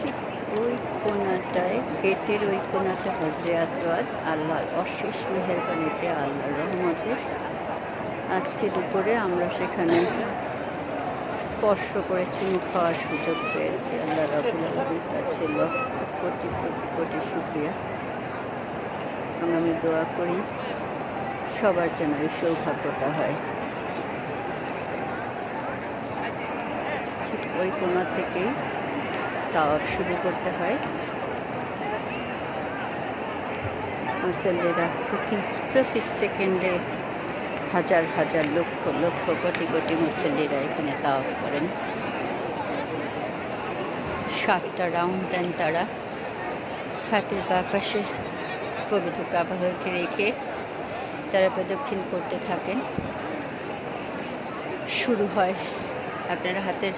ঠিক ওই কোনাটায়, গেটের ওই কোনাতে হজরে আসওয়াদ, আল্লাহর অশেষ মেহেরবানিতে, আল্লাহর রহমতে। আজকে দুপুরে আমরা সেখানে স্পর্শ করেছি, মুখ খাওয়ার সুযোগ পেয়েছি। আল্লাহ রাবুল আলমীর কাছে লক্ষ কোটি কোটি কোটি শুক্রিয়া। এবং আমি দোয়া করি, সবার যেন এই সৌভাগ্যটা হয়। ঠিক ওই কোনা থেকেই তাওয়াব শুরু করতে হয়। মুসল্লিরা প্রতি প্রতি সেকেন্ডে হাজার হাজার লক্ষ লক্ষ, কোটি কোটি মুসল্লিরা এখানে তাওয়াব করেন। সাতটা রাউন্ড দেন তারা। হাতের বা পাশে পবিত্র কাবাঘরকে রেখে তারা প্রদক্ষিণ করতে থাকেন। শুরু হয় আপনারা হাতের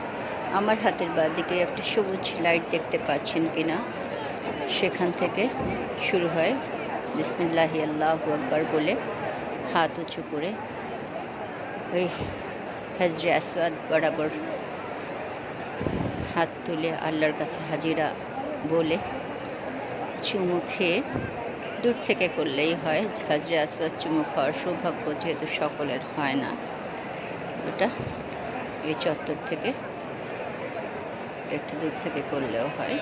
আমার হাতের বাঁ দিকে একটা সবুজ লাইট দেখতে পাচ্ছেন কিনা, সেখান থেকে শুরু হয় বিসমিল্লাহি আল্লাহ আকবর বলে হাত উঁচু করে। ওই হাজরে আসওয়াদ বরাবর হাত তুলে আল্লাহর কাছে হাজিরা বলে চুমু খেয়ে দূর থেকে করলেই হয়। হাজরে আসওয়াদ চুমু খাওয়ার সৌভাগ্য যেহেতু সকলের হয় না, ওটা এই চত্বর থেকে একটু দূর থেকে করলেও হয়।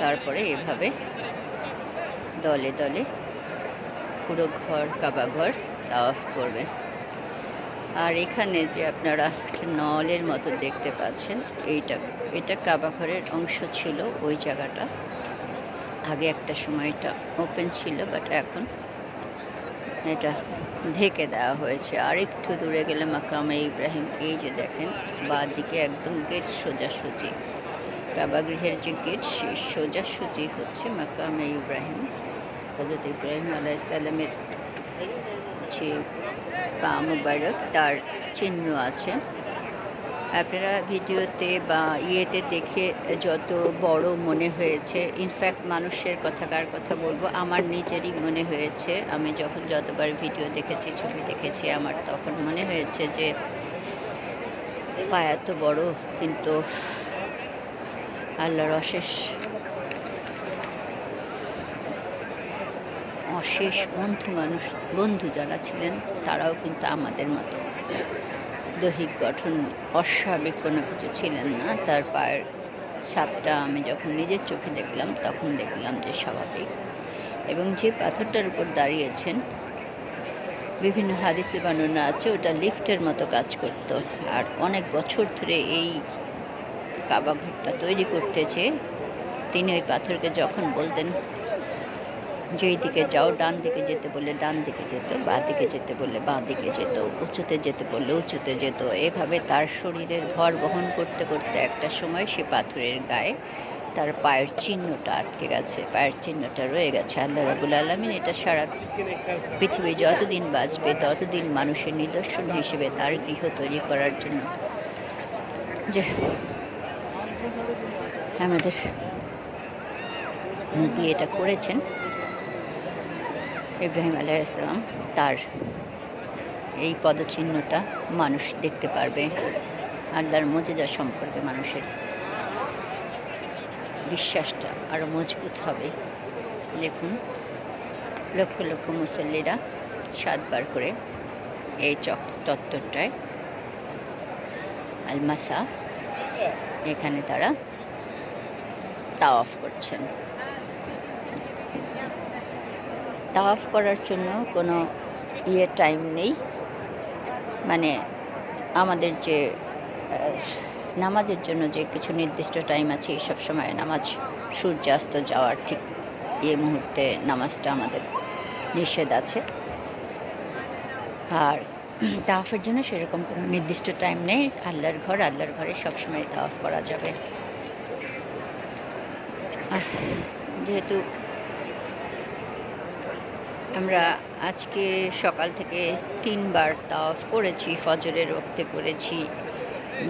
তারপরে এভাবে দলে দলে পুরো ঘর কাবা ঘর তাওয়াফ করবে আর এখানে যে আপনারা নলের মতো দেখতে পাচ্ছেন, এইটা, এটা কাবা ঘরের অংশ ছিল ওই জায়গাটা। আগে একটা সময় এটা ওপেন ছিল বাট এখন এটা ঢেকে দেওয়া হয়েছে। আর একটু দূরে গেলে মাকামে ইব্রাহিম, এই যে দেখেন, বা দিকে একদম গেট সোজাসুজি। কাবাগৃহের যে গেট সেই সোজাসুজি হচ্ছে মাকামে ইব্রাহিম। হজরত ইব্রাহিম আলাইসাল্লামের যে পা মুবারক, তার চিহ্ন আছে। আপনারা ভিডিওতে বা ইয়েতে দেখে যত বড় মনে হয়েছে ইনফ্যাক্ট মানুষের কথাকার কথা বলব, আমার নিজেরই মনে হয়েছে। আমি যখন যতবার ভিডিও দেখেছি, ছবি দেখেছি, আমার তখন মনে হয়েছে যে পায়া এত বড়, কিন্তু আল্লাহর অশেষ অশেষ বন্ধু মানুষ, বন্ধু যারা ছিলেন, তারাও কিন্তু আমাদের মতো দৈহিক গঠন অস্বাভাবিক কোনো কিছু ছিলেন না। তার পায়ের ছাপটা আমি যখন নিজের চোখে দেখলাম, তখন দেখলাম যে স্বাভাবিক। এবং যে পাথরটার উপর দাঁড়িয়েছেন, বিভিন্ন হাদিসে বর্ণনা আছে, ওটা লিফটের মতো কাজ করত। আর অনেক বছর ধরে এই কাবাঘরটা তৈরি করতেছে, তিনি ওই পাথরকে যখন বলতেন, যেই দিকে যাও, ডান দিকে যেতে বললে ডান দিকে যেত, বাঁ দিকে যেতে বললে বাঁ দিকে যেত, উঁচুতে যেতে বললে উঁচুতে যেত। এভাবে তার শরীরের ভর বহন করতে করতে একটা সময় সে পাথরের গায়ে তার পায়ের চিহ্নটা আটকে গেছে, পায়ের চিহ্নটা রয়ে গেছে। আল্লাহ রাবুল আলমিন এটা সারা পৃথিবী যতদিন বাঁচবে, ততদিন মানুষের নিদর্শন হিসেবে তার গৃহ তৈরি করার জন্য যে আমাদের নবী এটা করেছেন। ইব্রাহিম আলাইসালাম তার এই পদচিহ্নটা মানুষ দেখতে পারবে। আল্লাহর মজেজা সম্পর্কে মানুষের বিশ্বাসটা আরও মজবুত হবে। দেখুন, লক্ষ লক্ষ মুসল্লিরা সাতবার করে এই চক তত্ত্বটায় আলমাসা এখানে তারা তাওয়াফ করছেন। তাওয়াফ করার জন্য কোনো ইয়ে টাইম নেই। মানে আমাদের যে নামাজের জন্য যে কিছু নির্দিষ্ট টাইম আছে সব সময় নামাজ সূর্যাস্ত যাওয়ার ঠিক এই মুহূর্তে নামাজটা আমাদের নিষেধ আছে। আর তাওয়াফের জন্য সেরকম কোনো নির্দিষ্ট টাইম নেই। আল্লাহর ঘর, আল্লাহর ঘরে সবসময় তাওয়াফ করা যাবে। যেহেতু আমরা আজকে সকাল থেকে তিনবার তাওয়াফ করেছি, ফজরের রক্তে করেছি,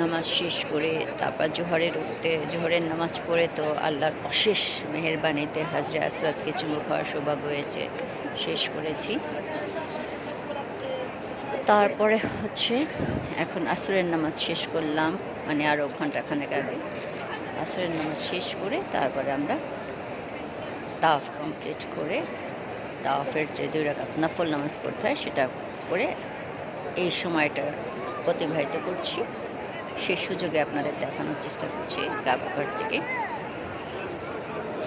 নামাজ শেষ করে, তারপর জোহরের রক্তে, জোহরের নামাজ পড়ে তো আল্লাহর অশেষ মেহরবানিতে হাজরে আসরাতকে চুমু খাওয়ার সৌভাগ্য হয়েছে, শেষ করেছি। তারপরে হচ্ছে এখন আসরের নামাজ শেষ করলাম মানে আরও ঘন্টাখানেক আগে। আসরের নামাজ শেষ করে তারপরে আমরা তাফ কমপ্লিট করে তাফের যে দুই রাকাত নফল নামাজ পড়তে হয় সেটা করে এই সময়টা অতিবাহিত করছি। সেই সুযোগে আপনাদের দেখানোর চেষ্টা করছি কাবাঘর থেকে।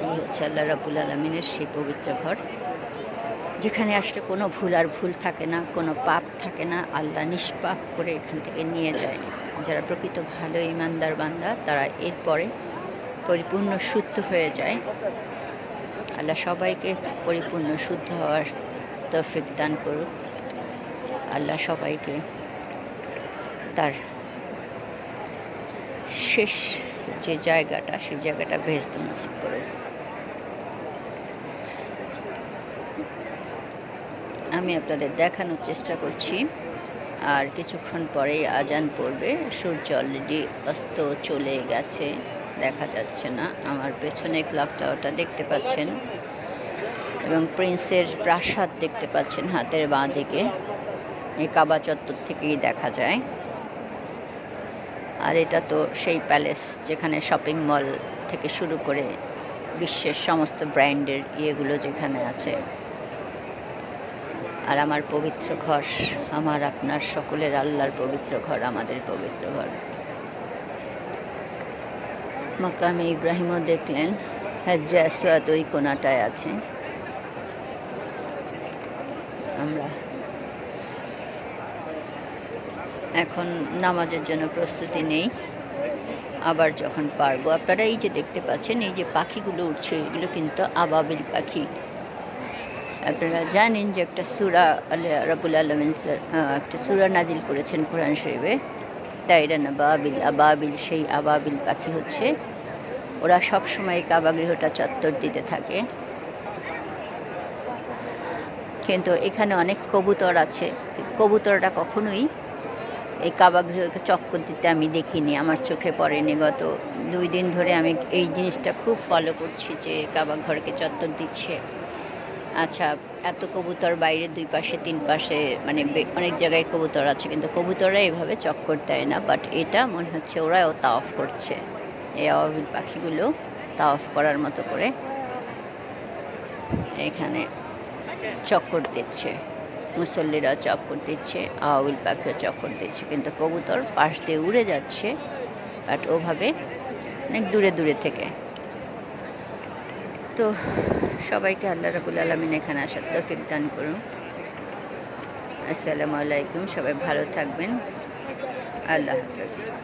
এই হচ্ছে আল্লাহ রাবুল আলমিনের সেই পবিত্র ঘর। যেখানে আসলে কোনো ভুল আর ভুল থাকে না, কোনো পাপ থাকে না, আল্লাহ নিষ্পাপ করে এখান থেকে নিয়ে যায়। যারা প্রকৃত ভালো ইমানদার বান্দা, তারা এরপরে পরিপূর্ণ শুদ্ধ হয়ে যায়। আল্লাহ সবাইকে পরিপূর্ণ শুদ্ধ হওয়ার তৌফিক দান করুক। আল্লাহ সবাইকে তার শেষ যে জায়গাটা, সেই জায়গাটা বেহস্ত নসিব করুক। আমি আপনাদের দেখানোর চেষ্টা করছি। আর কিছুক্ষণ পরেই আজান পড়বে। সূর্য অলরেডি অস্ত চলে গেছে। দেখা যাচ্ছে না। আমার পেছনে ক্লক টাওয়ারটা দেখতে পাচ্ছেন। এবং প্রিন্সের প্রাসাদ দেখতে পাচ্ছেন হাতের বাঁ দিকে। এই কাবা চত্বর থেকেই দেখা যায়। আর এটা তো সেই প্যালেস যেখানে শপিং মল থেকে শুরু করে বিশ্বের সমস্ত ব্র্যান্ডের ইয়েগুলো যেখানে আছে। আর আমার পবিত্র ঘর, আমার আপনার সকলের আল্লাহর পবিত্র ঘর, আমাদের পবিত্র ঘর। মাকামে ইব্রাহিমও দেখলেন, হাজরা আসওয়াদ ওই কোনাটায় আছে। আমরা এখন নামাজের জন্য প্রস্তুতি নেই, আবার যখন পারব। আপনারা এই যে দেখতে পাচ্ছেন, এই যে পাখিগুলো উঠছে, এগুলো কিন্তু আবাবিল পাখি। আপনারা জানেন যে একটা সুরা আল্লাহ রাবুল আলমিন একটা সুরা নাজিল করেছেন কোরআন শরীফে। তাইরান আবাবিল আবাবিল সেই আবাবিল পাখি হচ্ছে। ওরা সবসময় কাবাগৃহটা চত্বর দিতে থাকে। কিন্তু এখানে অনেক কবুতর আছে। কিন্তু কবুতরটা কখনোই এই কাবাগৃহকে চক্কর দিতে আমি দেখিনি। আমার চোখে পড়েনি। গত দুই দিন ধরে আমি এই জিনিসটা খুব ফলো করছি যে কাবাঘরকে চত্বর দিচ্ছে। আচ্ছা এত কবুতর বাইরে দুই পাশে, তিন পাশে মানে অনেক জায়গায় কবুতর আছে, কিন্তু কবুতররা এভাবে চক্কর দেয় না বাট এটা মনে হচ্ছে ওরাও তাওয়াফ করছে। এই আওয়াবিল পাখিগুলো তাওয়াফ করার মতো করে এখানে চক্কর দিচ্ছে। মুসল্লিরা চক্কর দিচ্ছে আওয়াবিল পাখিও চক্কর দিচ্ছে, কিন্তু কবুতর পাশ দিয়ে উড়ে যাচ্ছে বাট ওভাবে অনেক দূরে দূরে থেকে। তো সবাইকে আল্লাহ রাবুল আলমিন এখানে আসার তৌফিক দান করুন। আসসালামু আলাইকুম, সবাই ভালো থাকবেন। আল্লাহ হাফেজ।